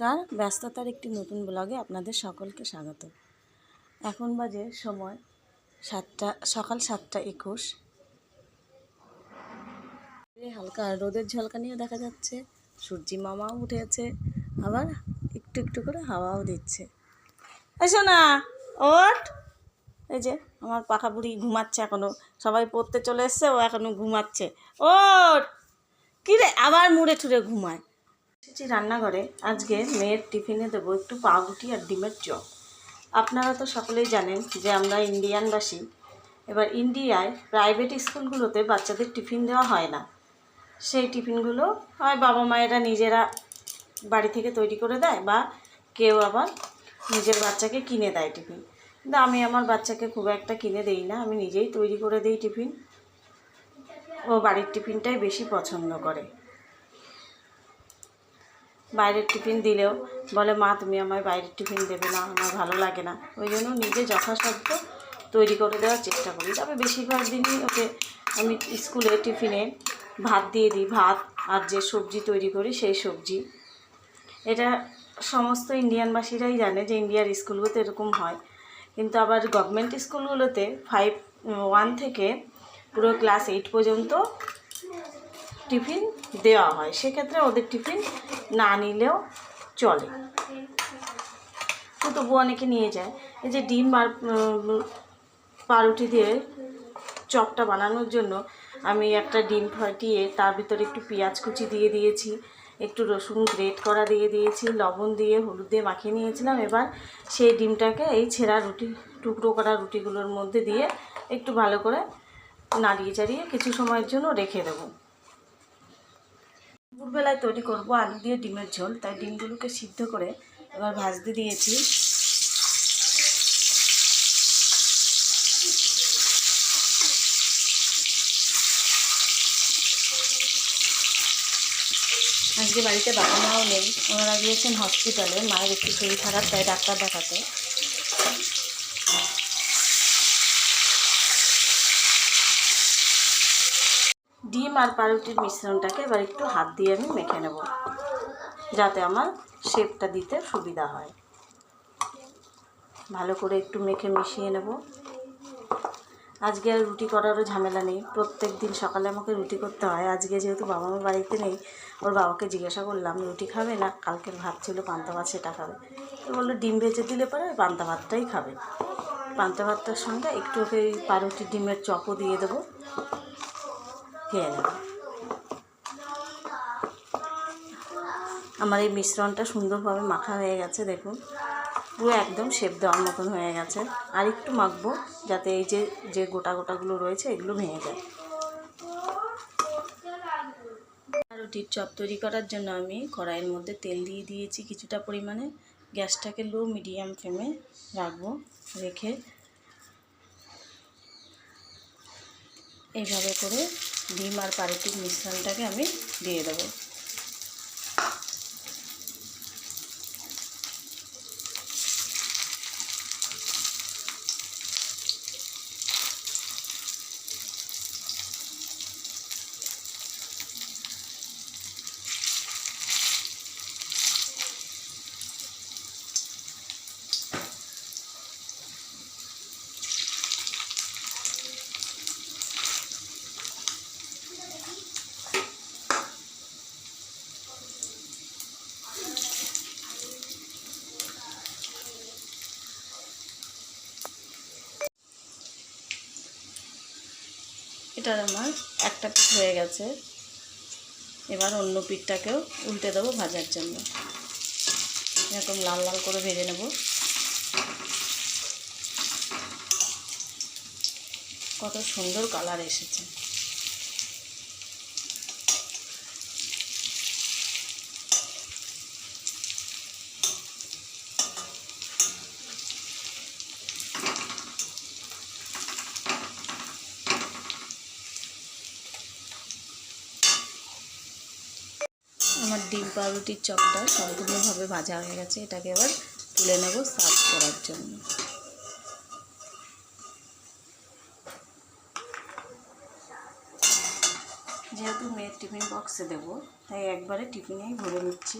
নমস্কার, ব্যস্ততার একটি নতুন ব্লগে আপনাদের সকলকে স্বাগত। এখন বাজে সময় সাতটা, সকাল সাতটা একুশ। হালকা রোদের ঝলকানিও দেখা যাচ্ছে, সূর্যি মামাও উঠেছে আবার একটু একটু করে হাওয়াও দিচ্ছে। এসো না ওঠ। এই যে আমার পাখা বুড়ি ঘুমাচ্ছে এখনও, সবাই পড়তে চলে এসছে, ও এখনও ঘুমাচ্ছে। ওঠ। কী রে আবার মুড়ে ঠুড়ে ঘুমায়। এসেছি রান্নাঘরে। আজকে মেয়ের টিফিনে দেবো একটু পাউরুটি আর ডিমের চপ। আপনারা তো সকলেই জানেন যে আমরা ইন্ডিয়ানবাসী। এবার ইন্ডিয়ায় প্রাইভেট স্কুলগুলোতে বাচ্চাদের টিফিন দেওয়া হয় না। সেই টিফিনগুলো হয় বাবা মায়েরা নিজেরা বাড়ি থেকে তৈরি করে দেয় বা কেউ আবার নিজের বাচ্চাকে কিনে দেয় টিফিন। কিন্তু আমি আমার বাচ্চাকে খুব একটা কিনে দেই না, আমি নিজেই তৈরি করে দিই টিফিন। ও বাড়ির টিফিনটাই বেশি পছন্দ করে। বাইরের টিফিন দিলেও বলে, মা, তুমি আমায় বাইরের টিফিন দেবে না, আমার ভালো লাগে না। ওই জন্য নিজে যথাসাধ্য তৈরি করে দেওয়ার চেষ্টা করি। তবে বেশিরভাগ দিনই ওকে আমি স্কুলে টিফিনে ভাত দিয়ে দিই, ভাত আর যে সবজি তৈরি করি সেই সবজি। এটা সমস্ত ইন্ডিয়ানবাসীরাই জানে যে ইন্ডিয়ার স্কুলগুলোতে এরকম হয়। কিন্তু আবার গভর্নমেন্ট স্কুলগুলোতে ফাইভ ওয়ান থেকে পুরো ক্লাস এইট পর্যন্ত টিফিন দেওয়া হয়। সেক্ষেত্রে ওদের টিফিন না নিলেও চলে। তো তবু অনেকে নিয়ে যায়। এই যে ডিম আর পাউরুটি দিয়ে চপটা বানানোর জন্য আমি একটা ডিম ফাটিয়ে তার ভিতরে একটু পেঁয়াজ কুচি দিয়ে দিয়েছি, একটু রসুন গ্রেট করা দিয়ে দিয়েছি, লবণ দিয়ে হলুদ দিয়ে মাখিয়ে নিয়েছিলাম। এবার সেই ডিমটাকে এই ছেঁড়া রুটি, টুকরো করা রুটিগুলোর মধ্যে দিয়ে একটু ভালো করে নাড়িয়ে চাড়িয়ে কিছু সময়ের জন্য রেখে দেবো। দুপুরবেলায় তৈরি করব আলু দিয়ে ডিমের ঝোল, তাই ডিমগুলোকে সিদ্ধ করে এবার ভাজতে দিয়েছি। আজকে বাড়িতে বাবা মাও নেই, ওনারা গিয়েছেন হসপিটালে মায়ের একটু শরীর খারাপ, তাই ডাক্তার দেখাতে। ডিম আর পাউরুটির মিশ্রণটাকে এবার একটু হাত দিয়ে আমি মেখে নেব, যাতে আমার শেপটা দিতে সুবিধা হয়। ভালো করে একটু মেখে মিশিয়ে নেব। আজকে আর রুটি করারও ঝামেলা নেই। প্রত্যেক দিন সকালে আমাকে রুটি করতে হয়। আজকে যেহেতু বাবা মা বাড়িতে নেই, ওর বাবাকে জিজ্ঞাসা করলাম, রুটি খাবে না? কালকের ভাত ছিল, পান্তা ভাত সেটা খাবে। তো বলল, ডিম ভেজে দিলে পরে ওই পান্তা ভাতটাই খাবে। পান্তা ভাতটার সঙ্গে একটু ওকে এই পাউরুটি ডিমের চপও দিয়ে দেবো। খেয়ে নেবে আমার এই মিশ্রণটা সুন্দরভাবে মাখা হয়ে গেছে, দেখুন। পুরো একদম শেপ দেওয়ার মতন হয়ে গেছে। আর একটু মাখবো যাতে এই যে যে গোটা গোটাগুলো রয়েছে, এগুলো ভেঙে যায়। রুটির চপ তৈরি করার জন্য আমি কড়াইয়ের মধ্যে তেল দিয়ে দিয়েছি কিছুটা পরিমাণে। গ্যাসটাকে লো মিডিয়াম ফ্লেমে রাখব, রেখে এইভাবে করে ডিম আর পাউরুটির মিশ্রণটাকে আমি দিয়ে দেবো। এটার আমার একটা পিঠ হয়ে গেছে। এবার অন্য পিঠটাকেও উল্টে দেবো ভাজার জন্য। এরকম লাল লাল করে ভেজে নেব। কত সুন্দর কালার এসেছে। আমার ডিম পাউরুটির চপটা সম্পূর্ণভাবে ভাজা হয়ে গেছে। এটাকে আবার তুলে নেব সার্ভ করার জন্য। যেহেতু মেয়ের টিফিন বক্সে দেবো, তাই একবারে টিফিনেই ভরে নিচ্ছি।